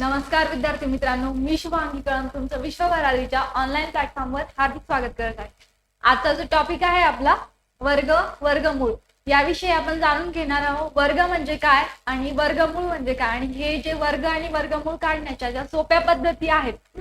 नमस्कार विद्यार्थी मित्रांनो. मी शुभांगी कळम तुमचं विश्व भरारीच्या ऑनलाईन प्लॅटफॉर्मवर हार्दिक स्वागत करत आहे. आजचा जो टॉपिक आहे आपला वर्ग वर्गमूळ. याविषयी आपण जाणून घेणार आहोत वर्ग म्हणजे काय आणि वर्गमूळ म्हणजे काय? आणि हे जे वर्ग आणि वर्गमूळ काढण्याच्या ज्या सोप्या पद्धती आहेत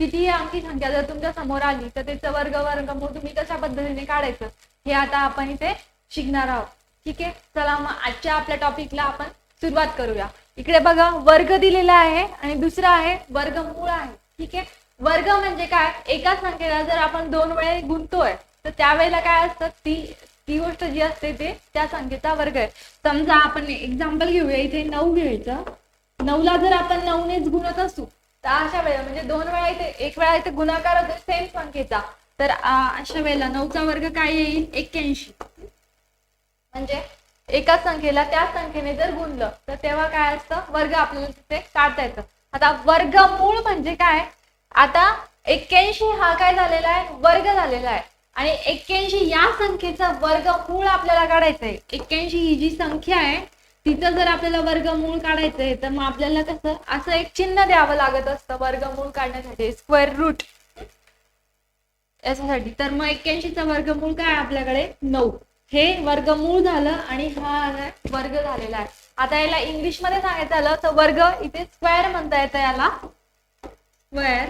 कितीही आमची संख्या जर तुमच्यासमोर आली तर त्याचं वर्ग वर्गमूळ तुम्ही कशा पद्धतीने काढायचं हे आता आपण इथे शिकणार आहोत. ठीक आहे? चला मग आजच्या आपल्या टॉपिकला आपण सुरुवात करूया. इकडे बघा वर्ग दिलेला आहे आणि दुसरा आहे वर्गमूळ आहे. ठीक आहे? वर्ग म्हणजे काय? एका संख्येला जर आपण दोन वेळे गुंतोय तर त्यावेळेला काय असतं? ती ती गोष्ट जी असते ते त्या संख्येचा वर्ग आहे. समजा आपण एक्झाम्पल घेऊया. इथे नऊ घ्यायचं. नऊला जर आपण नऊनेच गुणत असू तर अशा वेळेला म्हणजे दोन वेळा इथे एक वेळा इथे गुणाकार होतो सेम संख्येचा. तर अशा वेळेला नऊचा वर्ग काय येईल? एक्क्याऐंशी. म्हणजे एका संख्येला त्या संख्येने जर गुणलं तर तेव्हा काय असतं? वर्ग आपल्याला तिथे काढता येतं. आता वर्गमूळ म्हणजे काय? आता एक्क्याऐंशी हा काय झालेला आहे? वर्ग झालेला आहे. आणि एक्क्याऐंशी या संख्येचा वर्गमूळ आपल्याला काढायचं आहे. एक्क्याऐंशी ही जी संख्या आहे तिचं जर आपल्याला वर्गमूळ काढायचं आहे तर मग आपल्याला कसं? असं एक चिन्ह द्यावं लागत असतं वर्गमूळ काढण्यासाठी. स्क्वेअर रूट याच्यासाठी. तर मग एक्क्याऐंशीचा वर्गमूळ काय आपल्याकडे? नऊ. हे वर्गमूळ झालं आणि हा आलाय वर्ग झालेला आहे. आता याला इंग्लिशमध्ये सांगायचं आलं तर वर्ग इथे स्क्वेअर म्हणता येतं याला. स्क्वेअर.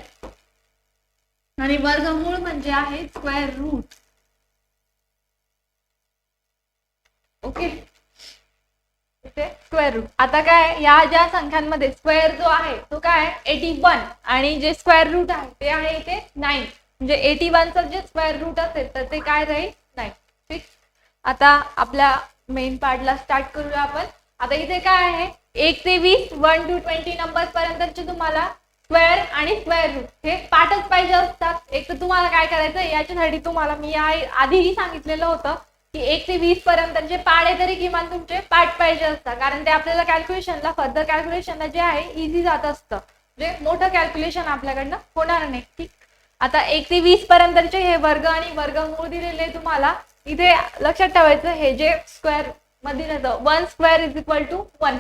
आणि वर्गमूळ म्हणजे आहे स्क्वेअर रूट. ओके? इथे स्क्वेअर रूट. आता काय या ज्या संख्यांमध्ये स्क्वेअर जो आहे तो काय एटी वन. आणि जे स्क्वेअर रूट आहे ते आहे इथे नाईन. म्हणजे एटी वनचं जे स्क्वेअर रूट असेल तर ते काय राहील? नाईन. ठीक? आता आपल्या मेन पार्टला स्टार्ट करूया आपण. आता इथे काय आहे? एक ते वीस वन टू ट्वेंटी नंबर पर्यंतचे तुम्हाला स्क्वेअर आणि स्क्वेअर रूट हे पाठच पाहिजे असतात. एक तर तुम्हाला काय करायचं याच्यासाठी तुम्हाला मी या आधीही सांगितलेलं होतं की एक ते वीस पर्यंतचे पाडे तरी किमान तुमचे पाठ पाहिजे असतात. कारण ते आपल्याला कॅल्क्युलेशनला फर्दर कॅल्क्युलेशनला जे आहे इझी जात असतं. म्हणजे मोठं कॅल्क्युलेशन आपल्याकडनं होणार नाही. ठीक? आता एक ते वीस पर्यंतचे हे वर्ग आणि वर्गमूळ दिलेले तुम्हाला इथे लक्षात ठेवायचं हे जे स्क्वेअरमध्ये येतं one square is equal to one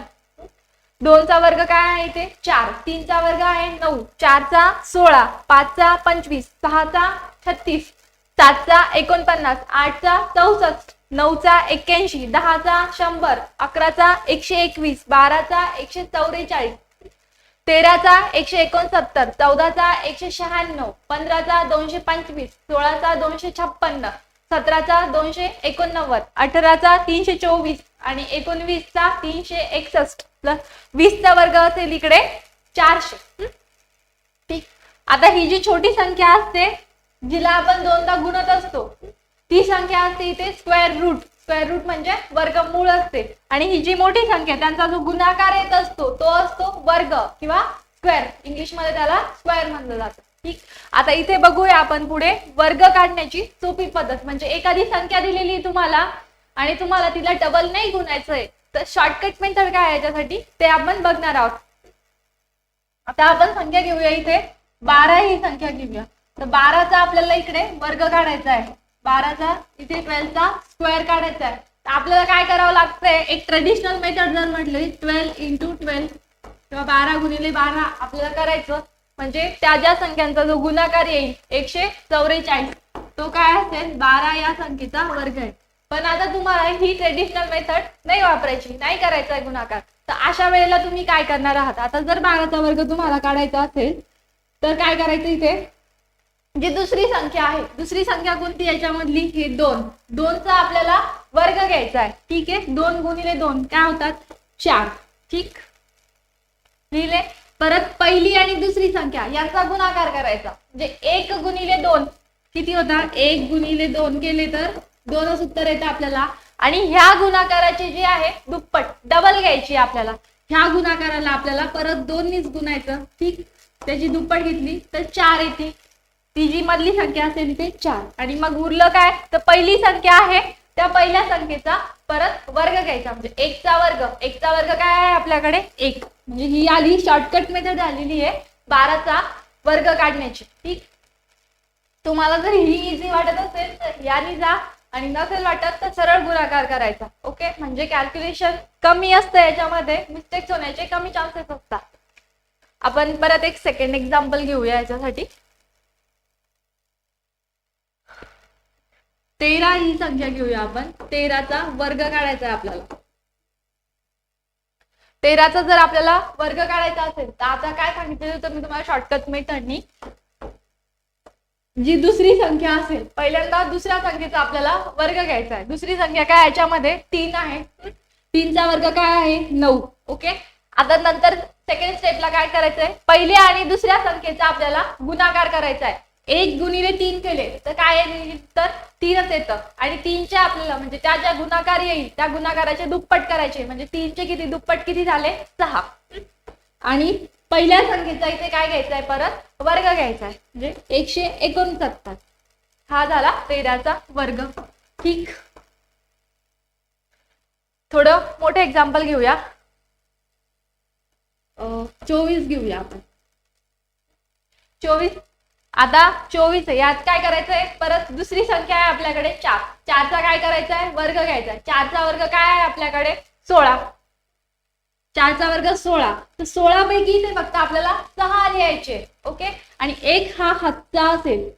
दोनचा वर्ग काय आहे इथे? चार. तीनचा वर्ग आहे नऊ. चारचा सोळा. पाचचा पंचवीस. सहाचा छत्तीस. सातचा एकोणपन्नास. आठचा चौसष्ट. नऊचा एक्क्याऐंशी. दहाचा शंभर. अकराचा एकशे एकवीस. बाराचा एकशे चौवेचाळीस. तेराचा एकशे एकोणसत्तर. चौदाचा एकशे शहाण्णव. पंधराचा दोनशे पंचवीस. सोळाचा दोनशे छप्पन्न. सतराचा दोनशे एकोणनव्वद अठराचा तीनशे चोवीस आणि एकोणवीसचा तीनशे एकसष्ट प्लस वीसचा वर्ग असेल इकडे चारशे. ठीक. आता ही जी छोटी संख्या असते जिला आपण दोनदा गुणत असतो ती संख्या असते इथे स्क्वेअर रूट स्क्वेअर रूट म्हणजे वर्गमूळ असते. आणि ही जी मोठी संख्या त्यांचा जो गुणाकार येत असतो तो असतो वर्ग किंवा स्क्वेअर इंग्लिशमध्ये त्याला स्क्वेअर म्हणलं जातं. ठीक. आता इथे बघूया आपण पुढे वर्ग काढण्याची सोपी पद्धत. म्हणजे एखादी संख्या दिलेली तुम्हाला आणि तुम्हाला तिला डबल नाही गुणायचंय तर शॉर्टकट मेथड काय याच्यासाठी? ते आपण बघणार आहोत. आता आपण संख्या घेऊया इथे. बारा ही संख्या घेऊया. तर बाराचा आपल्याला इकडे वर्ग काढायचा आहे. बाराचा इथे ट्वेल्वचा स्क्वेअर काढायचा आहे. तर आपल्याला काय करावं लागतंय? एक ट्रेडिशनल मेथड जर म्हटले ट्वेल्व इंटू ट्वेल्व किंवा बारा गुणिले बारा आपल्याला करायचं म्हणजे त्या ज्या संख्यांचा जो गुणाकार येईल एकशे चौवेचाळीस तो काय असेल? बारा या संख्येचा वर्ग आहे. पण आता तुम्हाला ही ट्रेडिशनल मेथड नाही वापरायची नाही करायचा आहे गुणाकार. तर अशा वेळेला तुम्ही काय करणार आहात? आता जर बाराचा वर्ग तुम्हाला काढायचा असेल तर काय करायचं इथे? जी दुसरी संख्या आहे दुसरी संख्या कोणती याच्यामधली? हे दोन. दोनचा आपल्याला वर्ग घ्यायचा आहे. ठीक आहे? दोन गुणिले दोन. काय होतात? चार. ठीक? लिहिले? परत पहिली आणि दुसरी संख्या याचा गुणाकार करायचा. म्हणजे एक गुणिले दोन. किती होता? एक गुणिले दोन केले तर दोनच उत्तर येतं आपल्याला. आणि ह्या गुणाकाराची जी आहे दुप्पट डबल घ्यायची आपल्याला. ह्या गुणाकाराला आपल्याला परत दोननीच गुणायचं. ठीक? त्याची दुप्पट घेतली तर चार येते. ती जी मधली संख्या असेल ती चार. आणि मग उरलं काय? तर पहिली संख्या आहे त्या पहिल्या संख्येचा परत वर्ग घ्यायचा. म्हणजे एकचा वर्ग. एकचा वर्ग काय आहे आपल्याकडे? एक. म्हणजे ही आली शॉर्टकट मेथड आलेली आहे. बाराचा वर्ग काढण्याची. ठीक? तुम्हाला जर ही इझी वाटत असेल तर याने जा. आणि नसेल वाटत तर सरळ गुणाकार करायचा. ओके? म्हणजे कॅल्क्युलेशन कमी असतं याच्यामध्ये. मिस्टेक्स होण्याचे कमी चान्सेस असतात. आपण परत एक सेकंड एक्झाम्पल घेऊया याच्यासाठी. तेरा ही संख्या घेऊया आपण. तेराचा वर्ग काढायचा आहे आपल्याला. तेराचा जर आपल्याला वर्ग काढायचा असेल तर आता काय सांगितलं होतं मी तुम्हाला शॉर्टकट मेथडनी जी दुसरी संख्या असेल पहिल्यांदा दुसऱ्या संख्येचा आपल्याला वर्ग घ्यायचा आहे. दुसरी संख्या काय याच्यामध्ये तीन आहे. तीनचा वर्ग काय आहे? नऊ. ओके? आता नंतर सेकंड स्टेपला काय करायचंय? पहिल्या आणि दुसऱ्या संख्येचा आपल्याला गुणाकार करायचा आहे. एक गुणिले तीन केले तर काय तर तीनच येतं. आणि तीनच्या आपल्याला म्हणजे त्या ज्या गुणाकार येईल त्या गुणाकाराचे दुप्पट करायचे. म्हणजे तीनचे किती? दुप्पट किती झाले? सहा. आणि पहिल्या संख्येचा इथे काय घ्यायचा आहे परत? वर्ग घ्यायचा आहे म्हणजे एकशे एकोणसत्तर. हा झाला तेराचा वर्ग. ठीक. थोडं मोठं एक्झाम्पल घेऊया. चोवीस घेऊया आपण. चोवीस आता चोवीस आहे. यात काय करायचंय? परत दुसरी संख्या आहे आपल्याकडे. चार. चारचा काय करायचा आहे वर्ग घ्यायचा आहे. चारचा वर्ग काय आहे आपल्याकडे? सोळा. चारचा वर्ग सोळा. तर सोळा पैकी ते फक्त आपल्याला सहा लिहायचे. ओके? आणि एक हा हातचा असेल.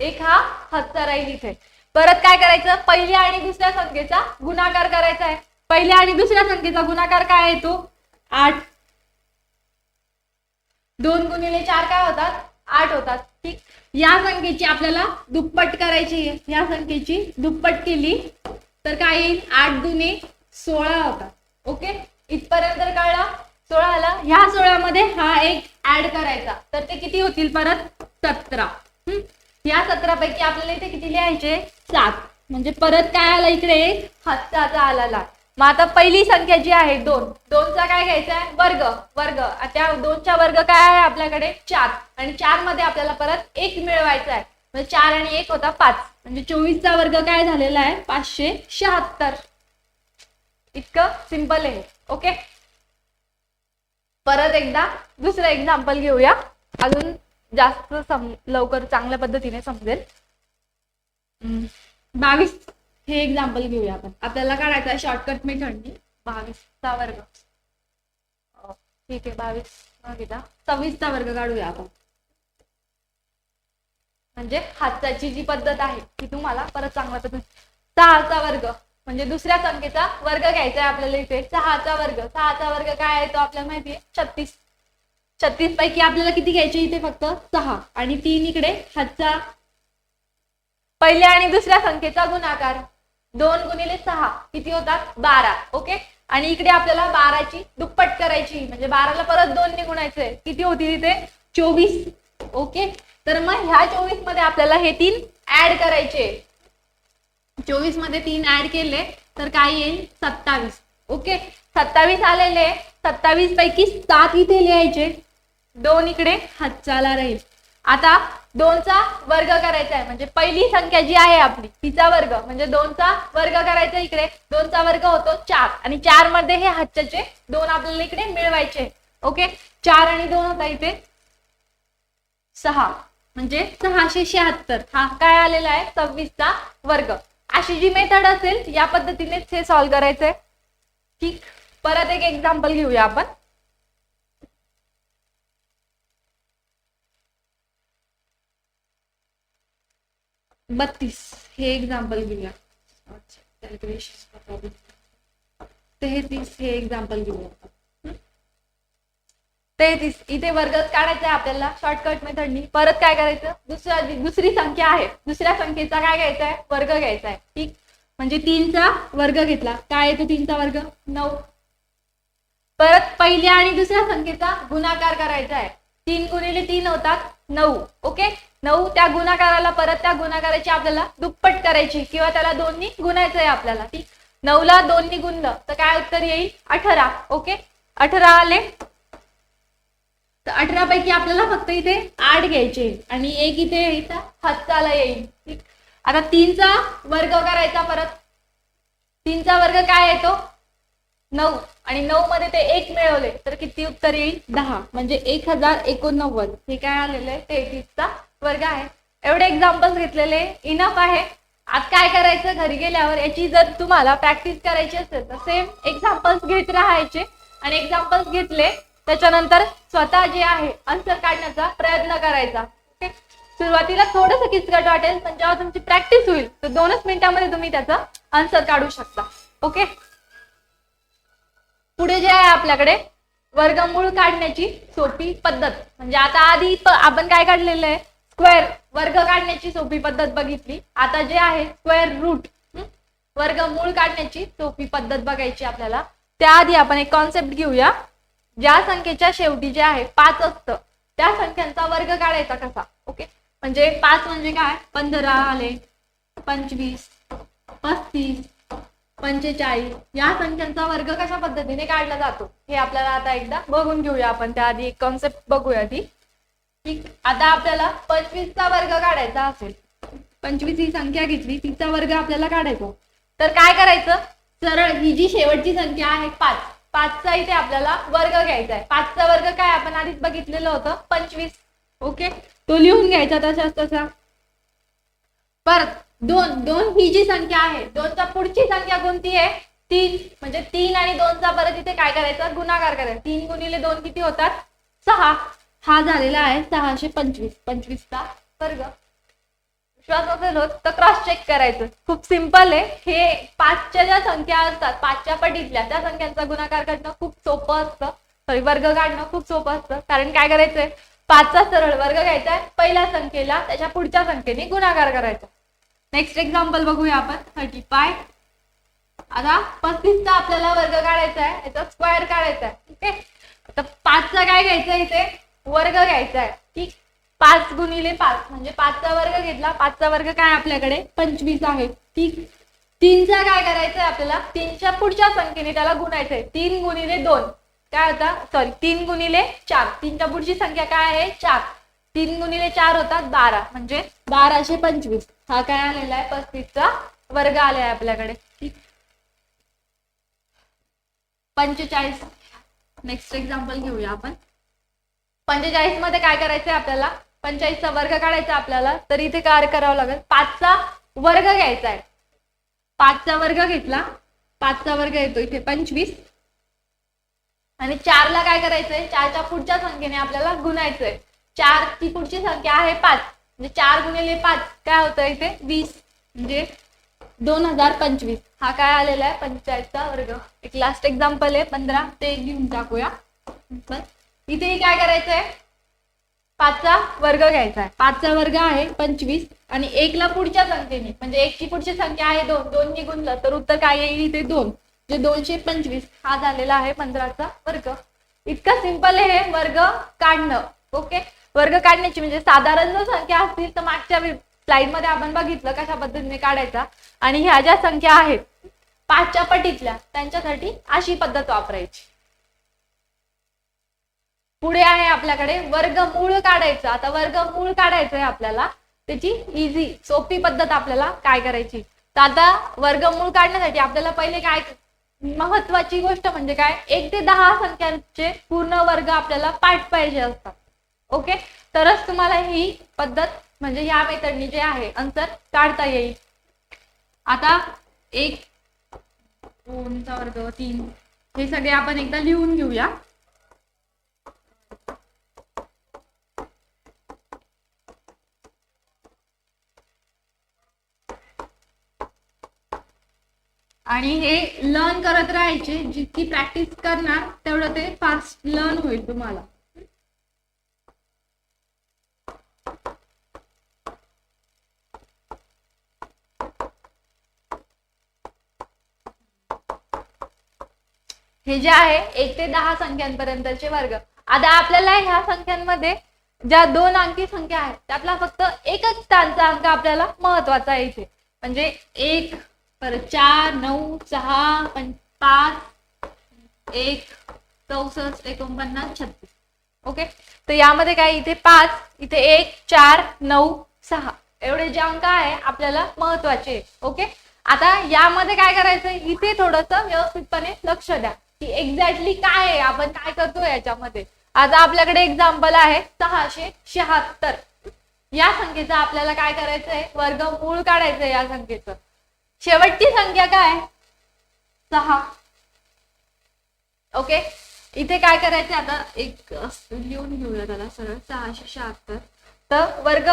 एक हा हातचा राहील इथे. परत काय करायचं? पहिल्या आणि दुसऱ्या संख्येचा गुणाकार करायचा आहे. पहिल्या आणि दुसऱ्या संख्येचा गुणाकार काय येतो आठ. दोन गुणिले चार काय होतात? आठ होतात. ठीक? या संख्येची आपल्याला दुप्पट करायची या संख्येची दुप्पट केली तर काय येईल? आठ दुने सोळा होतात ओके? इथपर्यंत कळलं? सोळा आला. ह्या सोळामध्ये हा एक ऍड करायचा. तर ते किती होतील परत? सतरा. हम्म? या सतरापैकी आपल्याला इथे किती लिहायचे? सात. म्हणजे परत काय आला इकडे? एक हस्ताचा लाख मग आता पहिली संख्या जी आहे दोन. दोनचा काय घ्यायचा आहे? वर्ग. वर्ग. त्या दोनचा वर्ग काय आहे आपल्याकडे? चार. आणि चारमध्ये आपल्याला परत एक मिळवायचा आहे. म्हणजे चार आणि एक होता पाच. म्हणजे चोवीसचा वर्ग काय झालेला आहे? पाचशे शहात्तर. इतकं सिंपल आहे ओके? परत एकदा दुसरं एक्झाम्पल घेऊया. अजून जास्त सम लवकर चांगल्या पद्धतीने समजेल. हम्म, बावीस. हे एक्झाम्पल घेऊया आपण. आपल्याला काढायचं आहे शॉर्टकट मेथडनी बावीसचा वर्ग. ठीक आहे बावीस घेता सव्वीसचा वर्ग काढूया आपण. म्हणजे हाताची जी पद्धत आहे ती तुम्हाला परत चांगला पद्धती सहाचा वर्ग म्हणजे दुसऱ्या संख्येचा वर्ग घ्यायचा आहे आपल्याला इथे. सहाचा वर्ग सहाचा वर्ग काय आहे तो आपल्याला माहिती आहे? छत्तीस. छत्तीस पैकी आपल्याला किती घ्यायचे इथे फक्त? सहा. आणि तीन इकडे हातचा. पहिल्या आणि दुसऱ्या संख्येचा गुणाकार. दोन गुणिले सहा. किती होतात? बारा. ओके? आणि इकडे आपल्याला बाराची दुप्पट करायची. म्हणजे बाराला परत दोन गुणायचे किती होती तिथे? चोवीस. ओके? तर मग ह्या चोवीसमध्ये आपल्याला हे तीन ऍड करायचे. चोवीसमध्ये तीन ऍड केले तर काय येईल? सत्तावीस. ओके? सत्तावीस आलेले सत्तावीस पैकी सात इथे लिहायचे. दोन इकडे हातचाला राहील. आता दोनचा वर्ग करायचा आहे. म्हणजे पहिली संख्या जी आहे आपली तिचा वर्ग. म्हणजे दोनचा वर्ग करायचा इकडे. दोनचा वर्ग होतो चार. आणि चारमध्ये हे हातच्याचे दोन आपल्याला इकडे मिळवायचे ओके? चार आणि दोन होता इथे सहा. म्हणजे सहाशे शहात्तर. हा काय आलेला आहे? सव्वीसचा वर्ग. अशी जी मेथड असेल या पद्धतीनेच हे सॉल्व्ह करायचंय. ठीक? परत एक एक्झाम्पल घेऊया आपण. बत्तीस. हे एक्झाम्पल घेऊया. तेहतीस हे एक्झाम्पल घेऊया. तेहतीस. इथे वर्गच काढायचा आहे आपल्याला. शॉर्टकट मेथडनी परत काय करायचं? दुसऱ्या दुसरी संख्या आहे. दुसऱ्या संख्येचा काय घ्यायचा आहे? वर्ग घ्यायचा आहे. ठीक? म्हणजे तीनचा वर्ग घेतला. काय येतो तीनचा वर्ग? नऊ. परत पहिल्या आणि दुसऱ्या संख्येचा गुणाकार करायचा आहे. तीन गुणिले तीन होतात नऊ. ओके? नऊ त्या गुणाकाराला परत त्या गुणाकाराची आपल्याला दुप्पट करायची किंवा त्याला दोन्ही गुणायचं आहे आपल्याला. ठीक? नऊला दोन्ही गुणलं तर काय उत्तर येईल? अठरा. ओके? अठरा आले. तर अठरा पैकी आपल्याला फक्त इथे आठ घ्यायचे आणि एक इथे इथं हस्ताला येईल. ठीक? आता तीनचा वर्ग करायचा परत. तीनचा वर्ग काय येतो? नऊ. आणि नऊ मध्ये ते एक मिळवले तर किती उत्तर येईल? दहा. म्हणजे एक हजार एकोणनव्वद. हे काय आलेलं आहे? तेहतीसचा वर्ग आहे. एवढे एक्झाम्पल्स घेतलेले इनफ आहे. आज काय करायचं? घरी गेल्यावर याची जर तुम्हाला प्रॅक्टिस करायची असेल तर सेम एक्झाम्पल्स घेत राहायचे. आणि एक्झाम्पल्स घेतले त्याच्यानंतर स्वतः जे आहे आन्सर काढण्याचा प्रयत्न करायचा. ओके सुरुवातीला थोडंसं किचकट वाटेल पण जेव्हा तुमची प्रॅक्टिस होईल तर दोनच मिनिटांमध्ये तुम्ही त्याचा आन्सर काढू शकता. ओके पुढे जे आहे आपल्याकडे वर्गमूळ काढण्याची सोपी पद्धत. म्हणजे आता आधी आपण काय काढलेलं आहे? स्क्वेअर वर्ग काढण्याची सोपी पद्धत बघितली. आता जे आहे स्क्वेअर रूट वर्ग मूळ काढण्याची सोपी पद्धत बघायची आपल्याला. त्याआधी आपण एक कॉन्सेप्ट घेऊया. ज्या संख्येच्या शेवटी जे आहे पाच असतं. त्या संख्यांचा वर्ग काढायचा कसा? ओके? म्हणजे पाच म्हणजे काय? पंधरा आले पंचवीस पस्तीस पंचेचाळीस. या संख्यांचा वर्ग कशा पद्धतीने काढला जातो? हे आपल्याला आता एकदा बघून घेऊया आपण. त्याआधी एक कॉन्सेप्ट बघूया ती. आता आपल्याला पंचवीसचा वर्ग काढायचा असेल. पंचवीस ही संख्या घेतली तिचा वर्ग आपल्याला काढायचा. तर काय करायचं? सरळ ही जी शेवटची संख्या आहे पाच. पाचचा इथे आपल्याला वर्ग घ्यायचा आहे. पाचचा वर्ग काय? आपण आधीच बघितलेलं होतं. पंचवीस. ओके? तो लिहून घ्यायचा तसाच तसा. परत दोन. दोन ही जी संख्या आहे दोनचा पुढची संख्या कोणती आहे? तीन. म्हणजे तीन आणि दोनचा परत इथे काय करायचा? गुणाकार करायचा. तीन गुणिले दोन किती होतात? सहा. हा झालेला आहे सहाशे पंचवीस पंचवीसचा वर्ग. विश्वास असेल होत तर क्रॉस चेक करायचं. खूप सिंपल आहे. हे पाचच्या ज्या संख्या असतात पाचच्या पटीतल्या त्या संख्यांचा गुणाकार करणं खूप सोपं असतं. सॉरी वर्ग काढणं खूप सोपं असतं. कारण काय करायचंय? पाचचा सरळ वर्ग घ्यायचा आहे पहिल्या संख्येला त्याच्या पुढच्या संख्येने गुणाकार करायचा. नेक्स्ट एक्झाम्पल बघूया आपण. थर्टी फाय आता पस्तीसचा आपल्याला वर्ग काढायचा आहे. याचा स्क्वेअर काढायचा आहे. ओके आता पाचचा काय घ्यायचं इथे? वर्ग घ्यायचा आहे. ठीक? पाच गुणिले पाच म्हणजे पाचचा वर्ग घेतला. पाचचा वर्ग काय आपल्याकडे? पंचवीस आहे. ठीक? तीनचा काय करायचंय आपल्याला? तीनच्या पुढच्या संख्येने त्याला गुणायचंय. तीन गुणिले दोन. काय होता? सॉरी तीन गुणिले चार. तीनच्या पुढची संख्या काय आहे? चार. तीन गुणिले चार होतात बारा. म्हणजे बाराशे पंचवीस. हा काय आलेला आहे? पस्तीसचा वर्ग आलाय आपल्याकडे. ठीक? पंचेचाळीस. नेक्स्ट एक्झाम्पल घेऊया आपण. पंचेचाळीसमध्ये काय करायचंय आपल्याला? पंचेचाळीसचा वर्ग काढायचा आपल्याला तर इथे काय करावं लागेल. पाचचा वर्ग घ्यायचा आहे पाचचा वर्ग घेतला. पाचचा वर्ग येतो इथे पंचवीस. आणि चारला काय करायचंय? चारच्या पुढच्या संख्येने आपल्याला गुणायचंय. चार ती पुढची संख्या आहे पाच. म्हणजे चार गुणिले पाच काय होतं इथे? वीस. म्हणजे दोन हजार पंचवीस. हा काय आलेला आहे? पंचेचाळीसचा वर्ग. एक लास्ट एक्झाम्पल आहे. पंधरा. ते घेऊन टाकूया. बस. इथेही काय करायचंय? पाचचा वर्ग घ्यायचा आहे पाचचा वर्ग आहे पंचवीस आणि एकला पुढच्या संख्येने म्हणजे एकची पुढची संख्या आहे दोन दोन गुणलं तर उत्तर काय येईल इथे? दोन. जे दोनशे पंचवीस हा झालेला आहे पंधराचा वर्ग. इतकं सिंपल आहे हे वर्ग काढणं. ओके? वर्ग काढण्याची म्हणजे साधारण जर संख्या असतील तर मागच्या स्लाइडमध्ये आपण बघितलं कशा पद्धतीने काढायचा. आणि ह्या ज्या संख्या आहेत पाचच्या पटीतल्या त्यांच्यासाठी अशी पद्धत वापरायची. पुढे आहे आपल्याकडे वर्गमूळ काढायचं. आता वर्गमूळ काढायचं आहे आपल्याला. त्याची इझी सोपी पद्धत आपल्याला काय करायची? तर आता वर्गमूळ काढण्यासाठी आपल्याला पहिले काय महत्वाची गोष्ट म्हणजे काय? एक ते दहा संख्यांचे पूर्ण वर्ग आपल्याला पाठ पाहिजे असतात. ओके तरच तुम्हाला ही पद्धत म्हणजे या मेथडनी जे आहे अंतर काढता येईल. आता एक दोनचा वर्ग तीन हे सगळे आपण एकदा लिहून घेऊया. आणि हे लर्न करत राहायचे जितकी प्रॅक्टिस करणार तेवढं ते फास्ट लर्न होईल तुम्हाला. हे जे आहे एक ते दहा संख्यांपर्यंतचे वर्ग. आता आपल्याला ह्या संख्यांमध्ये ज्या दोन अंकी संख्या आहेत त्यातला फक्त एकच त्यांचा अंक आपल्याला महत्त्वाचा आहे इथे. म्हणजे एक परत चार नऊ सहा पं पाच एक चौसष्ट एकोणपन्नास छत्तीस. ओके तर यामध्ये काय? इथे पाच इथे एक चार नऊ सहा. एवढे जे अंक आहे आपल्याला महत्त्वाचे. ओके आता यामध्ये काय करायचं इथे थोडस व्यवस्थितपणे लक्ष द्या. की एक्झॅक्टली काय आहे? आपण काय करतो याच्यामध्ये? आता आपल्याकडे एक्झाम्पल आहे सहाशे शहात्तर. या संख्येचं आपल्याला काय करायचंय? वर्गमूळ काढायचंय या संख्येचं. शेवटची संख्या काय? सहा. ओके इथे काय करायचं आता? एक लिहून घेऊया त्याला सरळ. सहाशे शहात्तर. तर वर्ग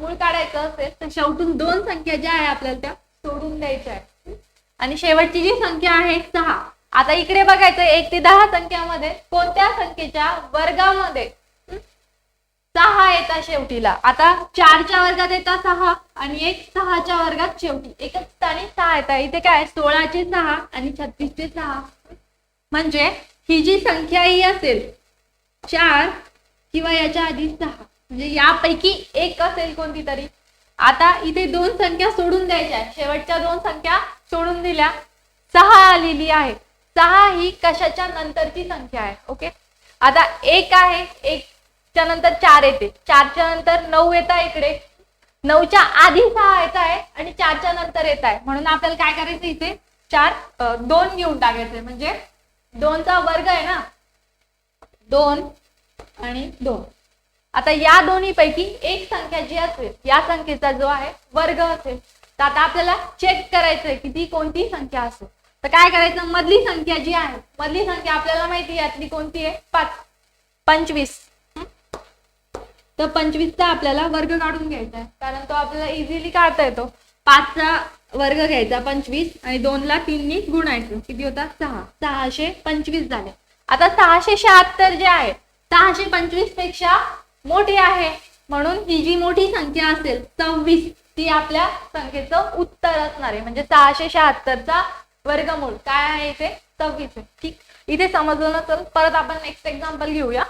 मूळ काढायचं असेल तर शेवटून दोन संख्या ज्या आहे आपल्याला त्या सोडून द्यायच्या आहेत. आणि शेवटची जी संख्या आहे सहा. आता इकडे बघायचं एक ते दहा संख्यामध्ये कोणत्या संख्येच्या वर्गामध्ये सहा येतात शेवटीला. आता चारच्या वर्गात येतात सहा आणि एक सहाच्या वर्गात शेवटी. एकच स्थानी सहा येतात. इथे काय सोळाचे सहा आणि छत्तीसचे सहा. म्हणजे ही जी संख्या ही असेल चार किंवा याच्या आधी सहा. म्हणजे यापैकी एक असेल कोणती तरी आता इथे दोन संख्या सोडून द्यायच्या शेवटच्या दोन संख्या सोडून दिल्या. सहा आलेली आहे. सहा ही कशाच्या नंतरची संख्या आहे? ओके? आता एक आहे एक च्या नंतर चार येते. चारच्या नंतर नऊ येत आहे इकडे. नऊच्या आधी सहा येत आहे आणि चारच्या नंतर येत आहे म्हणून आपल्याला काय करायचं इथे? चार दोन घेऊन टाकायचे म्हणजे दोनचा वर्ग आहे ना? दोन आणि दोन. आता या दोन्ही पैकी एक संख्या जी असेल या संख्येचा जो आहे वर्ग असेल. तर आता आपल्याला चेक करायचंय की ती कोणती संख्या असेल. तर काय करायचं? मधली संख्या जी आहे मधली संख्या आपल्याला माहिती आहे यातली कोणती आहे? पाच. पंचवीस. तर पंचवीसचा आपल्याला वर्ग काढून घ्यायचा आहे. कारण तो आपल्याला इझिली काढता येतो. पाचचा वर्ग घ्यायचा पंचवीस आणि दोनला तीननी गुणायचं. किती होता सहा. सहाशे पंचवीस झाले. आता सहाशे शहात्तर जे आहे सहाशे पंचवीसपेक्षा मोठी आहे. म्हणून ही जी मोठी संख्या असेल सव्वीस ती आपल्या संख्येचं उत्तर असणार आहे. म्हणजे सहाशे शहात्तरचा वर्गमूळ. काय आहे इथे? सव्वीस आहे. ठीक? इथे समजलं नसेल परत आपण नेक्स्ट एक्झाम्पल घेऊया.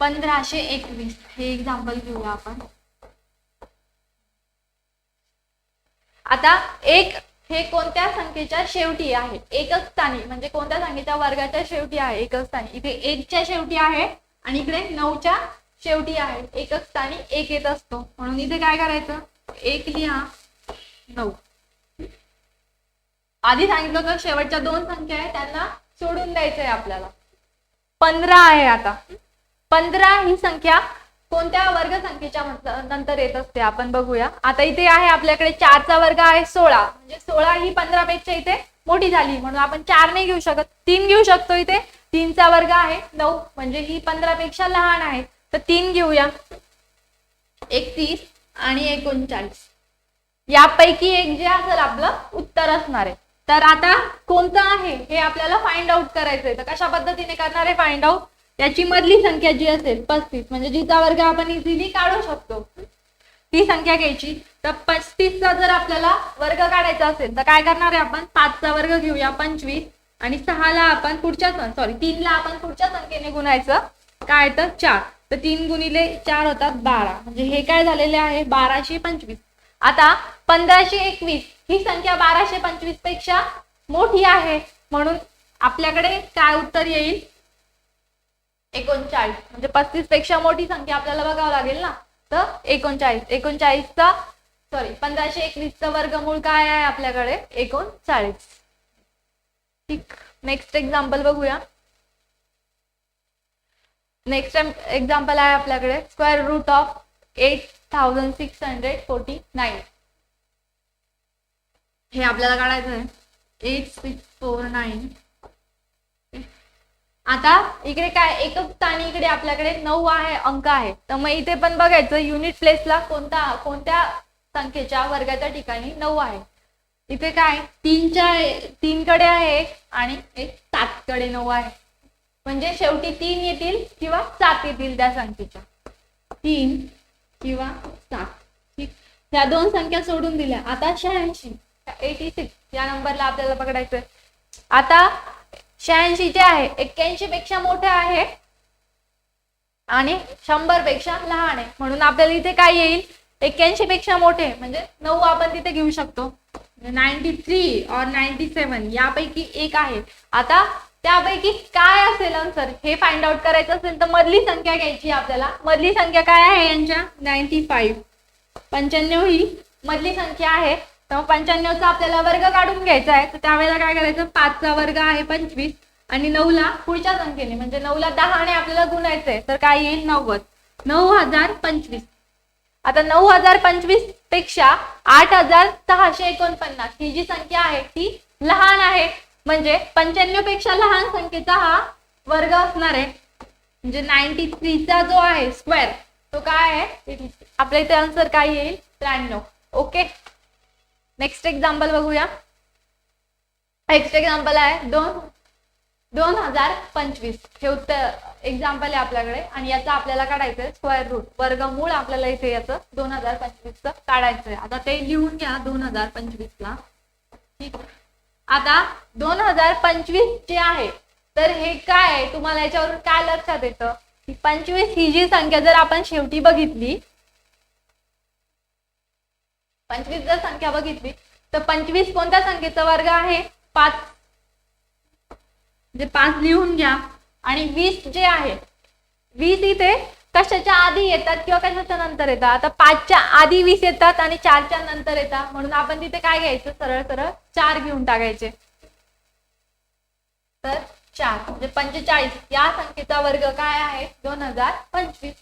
पंधराशे एकवीस. हे एक्झाम्पल घेऊया आपण. आता एक हे कोणत्या संख्येच्या शेवटी आहे? एकच स्थानी म्हणजे कोणत्या संख्येच्या वर्गाच्या शेवटी आहे? एकच स्थानी. इथे एकच्या शेवटी आहे आणि इकडे नऊच्या शेवटी आहे. एकच स्थानी एक येत असतो. म्हणून इथे काय करायचं? एक लिहा. नऊ. आधी सांगितलं तर शेवटच्या दोन संख्या आहे त्यांना सोडून द्यायचंय आपल्याला. पंधरा आहे आता. पंधरा ही संख्या कोणत्या वर्ग संख्येच्या नंतर येत असते आपण बघूया. आता इथे आहे आपल्याकडे चारचा वर्ग आहे सोळा. म्हणजे सोळा ही पंधरा पेक्षा इथे मोठी झाली. म्हणून आपण चार नाही घेऊ शकत. तीन घेऊ शकतो इथे. तीनचा वर्ग आहे नऊ. म्हणजे ही पंधरा पेक्षा लहान आहे. तर तीन घेऊया. एकतीस आणि एकोणचाळीस. यापैकी एक जे असेल आपलं उत्तर असणार आहे. तर आता कोणतं आहे हे आपल्याला फाइंड आउट करायचंय. तर कशा पद्धतीने करणार आहे फाइंड आउट याची मधली संख्या जी असेल पस्तीस. म्हणजे जिचा वर्ग आपण इझिली काढू शकतो. ती संख्या घ्यायची. तर पस्तीसचा जर आपल्याला वर्ग काढायचा असेल तर काय करणार आहे आपण? पाचचा वर्ग घेऊया पंचवीस. आणि सहाला आपण पुढच्या सॉरी तीनला आपण पुढच्या संख्येने गुणायचं. काय तर? चार. तर तीन गुणिले चार होतात बारा. म्हणजे हे काय झालेले आहे? बाराशे पंचवीस. आता पंधराशे एकवीस ही संख्या बाराशे पंचवीसपेक्षा मोठी आहे. म्हणून आपल्याकडे काय उत्तर येईल? एकोणचाळीस. म्हणजे पस्तीसपेक्षा मोठी संख्या आपल्याला बघावं लागेल ना? तर एकोणचाळीस. एकोणचाळीसचा सॉरी पंधराशे एकवीसचा वर्गमूळ काय आहे आपल्याकडे? एकोणचाळीस. ठीक. नेक्स्ट एक्झाम्पल बघूया. नेक्स्ट एक्झाम्पल आहे आपल्याकडे. Square root of eight thousand six hundred forty nine हे आपल्याला काढायचं आहे एट सिक्स फोर नाईन आता इकडे काय एकच स्थानी इकडे आपल्याकडे नऊ आहे अंक आहे. तर मग इथे पण बघायचं युनिट प्लेसला कोणता कोणत्या संख्येच्या वर्गाच्या ठिकाणी नऊ आहे. इथे काय तीनच्या तीन कडे आहे एक आणि एक सात कडे नऊ आहे. म्हणजे शेवटी तीन येतील किंवा सात येतील त्या संख्येच्या. तीन किंवा सात. ठीक. ह्या दोन संख्या सोडून दिल्या. आता शहाऐंशी. एटी सिक्स या नंबरला आपल्याला पकडायचं आता शहाऐंशी जे आहे एक्क्याऐंशी पेक्षा मोठे आहे. आणि शंभरपेक्षा लहान आहे. म्हणून आपल्याला इथे काय येईल? एक्क्याऐंशी पेक्षा मोठे म्हणजे नऊ आपण तिथे घेऊ शकतो. नाईन्टी थ्री और नाईन्टी सेवन यापैकी एक आहे. आता त्यापैकी काय असेल आन्सर हे फाइंड आउट करायचं असेल तर मधली संख्या घ्यायची आपल्याला. मधली संख्या काय आहे यांच्या? नाईन्टी फाईव्ह पंच्याण्णव ही मधली संख्या आहे. तर पंच्याण्णवचा आपल्याला वर्ग काढून घ्यायचा आहे. तर त्यावेळेला काय करायचं? पाचचा वर्ग आहे पंचवीस आणि नऊला पुढच्या संख्येने म्हणजे नऊला दहाने आपल्याला गुणायचंय. तर काय येईल? नव्वद. नऊ हजार पंचवीस. आता नऊ हजार पंचवीसपेक्षा आठ हजार सहाशे एकोणपन्नास ही जी संख्या आहे ती लहान आहे. म्हणजे पंच्याण्णवपेक्षा लहान संख्येचा हा वर्ग असणार आहे. म्हणजे नाईन्टी थ्रीचा जो आहे स्क्वेअर तो काय आहे? आपल्या इथे आन्सर काय येईल? त्र्याण्णव. ओके नेक्स्ट एक्झाम्पल बघूया. नेक्स्ट एक्झाम्पल आहे दोन दोन हजार पंचवीस. हे उत्तर एक्झाम्पल आहे आपल्याकडे. आणि याचा आपल्याला काढायचं आहे स्क्वेअर रूट वर्गमूळ आपल्याला इथे याचं दोन हजार पंचवीसचं काढायचं आहे आता ते लिहून घ्या दोन हजार पंचवीसला. ठीक आहे. आता दोन हजार पंचवीस जे आहे तर हे काय आहे? तुम्हाला याच्यावरून काय लक्षात येतं? की पंचवीस ही जी संख्या जर आपण शेवटी बघितली पंचवीस जर संख्या बघितली तर पंचवीस कोणत्या संख्येचा वर्ग आहे? पाच. म्हणजे पाच लिहून घ्या. आणि वीस जे आहे वीस इथे कशाच्या आधी येतात किंवा कशाच्या नंतर येतात? आता पाचच्या आधी वीस येतात आणि चारच्या नंतर येतात. म्हणून आपण तिथे काय घ्यायचं? सरळ सरळ चार घेऊन टाकायचे. तर चार. म्हणजे पंचेचाळीस. या संख्येचा वर्ग काय आहे? दोन हजार पंचवीस.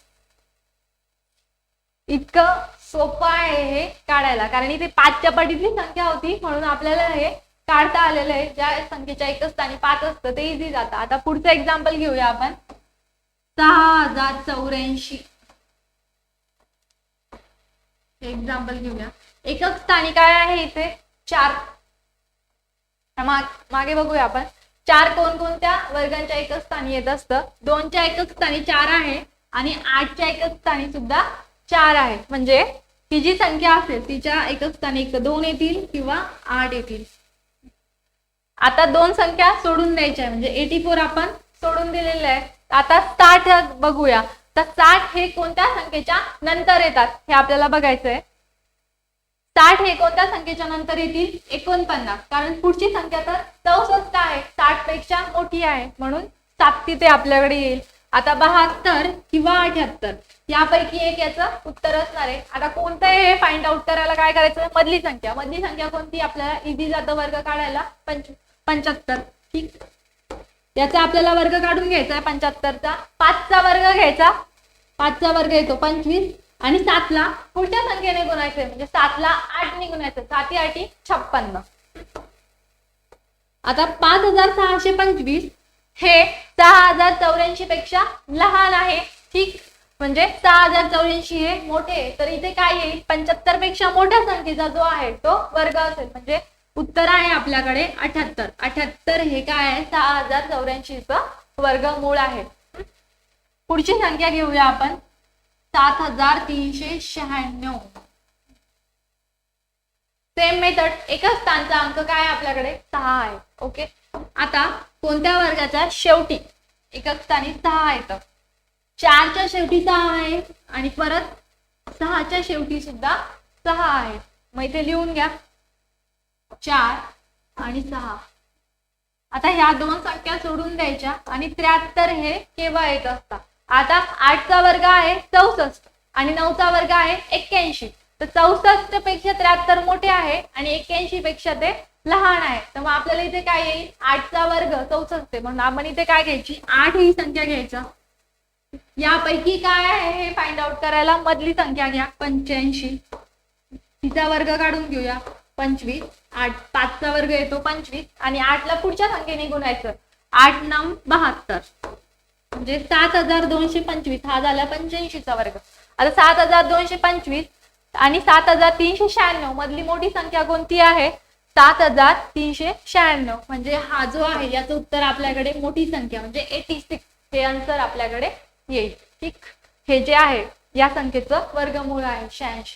इतकं सोपं आहे हे काढायला. कारण इथे पाचच्या पटीतली संख्या होती म्हणून आपल्याला हे काढता आलेलं आहे. ज्या संख्येच्या एकच स्थानी पाच असतं ते इझी जातं. आता पुढचं एक्झाम्पल घेऊया आपण. सहा हजार चौऱ्याऐंशी. एक्झाम्पल घेऊया. एकक स्थानी काय आहे इथे? चार. मागे बघूया आपण. चार कोणकोणत्या वर्गांच्या एकक स्थानी येत असतं? दोनच्या एकक स्थानी चार आहे आणि आठच्या एकक स्थानी सुद्धा चार आहे म्हणजे ही जी संख्या असेल तिच्या एकक स्थानी एक दोन येतील किंवा आठ येतील. आता दोन संख्या सोडून द्यायच्या आहे म्हणजे एटी फोर आपण सोडून दिलेलं आहे आता साठ बघूया. तर साठ हे कोणत्या संख्येच्या नंतर येतात? हे आपल्याला बघायचं आहे साठ हे कोणत्या संख्येच्या नंतर येतील? एकोणपन्नास. कारण पुढची संख्या तर चौसष्ट आहे. साठपेक्षा मोठी आहे. म्हणून सात तिथे आपल्याकडे येईल. आता बहात्तर किंवा अठ्याहत्तर यापैकी एक याचं उत्तर असणार आहे. आता कोणतं हे फाइंड आउट करायला काय करायचं? मधली संख्या. मधली संख्या कोणती? आपल्याला इझी जातं वर्ग काढायला. पंच पंच्याहत्तर. ठीक? याचा आपल्याला वर्ग काढून घ्यायचा आहे पंच्याहत्तरचा. पाचचा वर्ग घ्यायचा. पाचचा वर्ग येतो पंचवीस. आणि सातला पुढच्या संख्येने गुणायचंय? म्हणजे सातला आठने गुणायचं साती आठी छप्पन्न. आता पाच हजार सहाशे पंचवीस. हे सहा हजार चौऱ्याऐंशी पेक्षा लहान आहे. ठीक? म्हणजे सहा हजार चौऱ्याऐंशी हे मोठे आहे. तर इथे काय येईल? पंच्याहत्तरपेक्षा मोठ्या संख्येचा जो आहे तो वर्ग असेल. म्हणजे उत्तर आहे आपल्याकडे अठ्याहत्तर. अठ्याहत्तर हे काय आहे? सहा हजार चौऱ्याऐंशीचं वर्गमूळ आहे. पुढची संख्या घेऊया आपण. सात हजार तीनशे शहाण्णव. सेम मेथड एकच स्थानचा अंक काय आहे आपल्याकडे? सहा आहे. ओके आता कोणत्या वर्गाच्या शेवटी. एकक स्थानी सहा येतं चारच्या शेवटी सहा आहे आणि परत सहाच्या शेवटी सुद्धा सहा आहे. मग इथे लिहून घ्या. चार आणि सहा. आता ह्या दोन संख्या सोडून द्यायच्या आणि त्र्याहत्तर हे केव्हा येत असतात. आता आठचा वर्ग आहे चौसष्ट आणि नऊचा वर्ग आहे एक्क्याऐंशी. तर चौसष्टपेक्षा त्र्याहत्तर मोठे आहे आणि एक्क्याऐंशी पेक्षा ते लहान आहे. तर मग आपल्याला इथे काय येईल? आठचा वर्ग चौसष्ट. म्हणून आपण इथे काय घ्यायची? आठ ही संख्या घ्यायचा. यापैकी काय आहे हे फाइंड आउट करायला मधली संख्या घ्या. पंच्याऐंशी. तिचा वर्ग काढून घेऊया. पंचवीस. आठ पाचचा वर्ग येतो पंचवीस. आणि आठला पुढच्या संख्येने गुणायचं. आठ नऊ बहात्तर. म्हणजे सात हजार दोनशे पंचवीस. हा झाला पंच्याऐंशीचा वर्ग. आता सात हजार दोनशे पंचवीस आणि सात हजार तीनशे शहाण्णव मधली मोठी संख्या कोणती आहे? सात हजार तीनशे शहाण्णव. म्हणजे हा जो आहे याचं उत्तर आपल्याकडे मोठी संख्या म्हणजे एटी सिक्स हे आन्सर आपल्याकडे येईल. ठीक? हे जे आहे या संख्येचं वर्गमूळ आहे शहाऐंशी.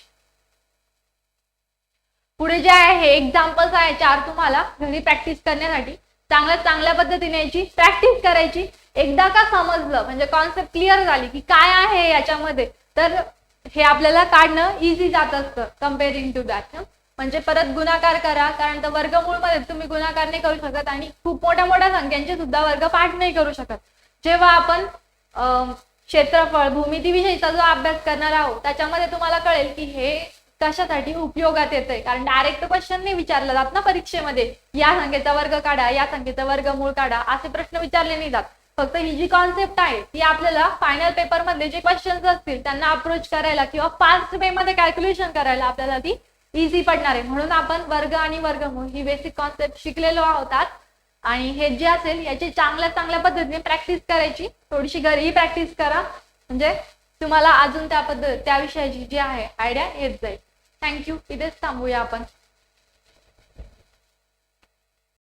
पुढे जे आहे हे एक्झाम्पल्स आहे चार तुम्हाला घरी प्रॅक्टिस करण्यासाठी. चांगल्या चांगल्या पद्धतीने याची प्रॅक्टिस करायची. एकदा का समजलं म्हणजे कॉन्सेप्ट क्लिअर झाली की काय आहे याच्यामध्ये तर हे आपल्याला काढणं इझी जात असतं कम्पेअरिंग टू दॅट म्हणजे परत गुणाकार करा कारण तर वर्गमूळमध्ये तुम्ही गुणाकार नाही करू शकत आणि खूप मोठ्या मोठ्या संख्यांचे सुद्धा वर्ग पाठ नाही करू शकत. जेव्हा आपण क्षेत्रफळ भूमितीविषयीचा जो अभ्यास करणार आहोत त्याच्यामध्ये तुम्हाला कळेल की हे कशासाठी उपयोगात येते कारण डायरेक्ट क्वेश्चन नाही विचारला जात ना परीक्षेमध्ये. या संख्येचा वर्ग काढा या संख्येचा वर्गमूळ काढा असे प्रश्न विचारले नाही जात. फक्त ही जी कॉन्सेप्ट आहे ती आपल्याला फायनल पेपरमध्ये जे क्वेश्चन्स असतील त्यांना अप्रोच करायला किंवा फास्ट वे मध्ये कॅल्क्युलेशन करायला आपल्याला ती इझी पडणार आहे. म्हणून आपण वर्ग आणि वर्गमूळ ही बेसिक कॉन्सेप्ट शिकलेलो आहोत आणि हे जे असेल याची चांगल्या चांगल्या पद्धतीने प्रॅक्टिस करायची. थोडीशी घरीही प्रॅक्टिस करा. म्हणजे तुम्हाला अजून त्या पद्धत त्या विषयाची जी आहे आयडिया येत जाईल. थँक्यू इथेच थांबूया आपण.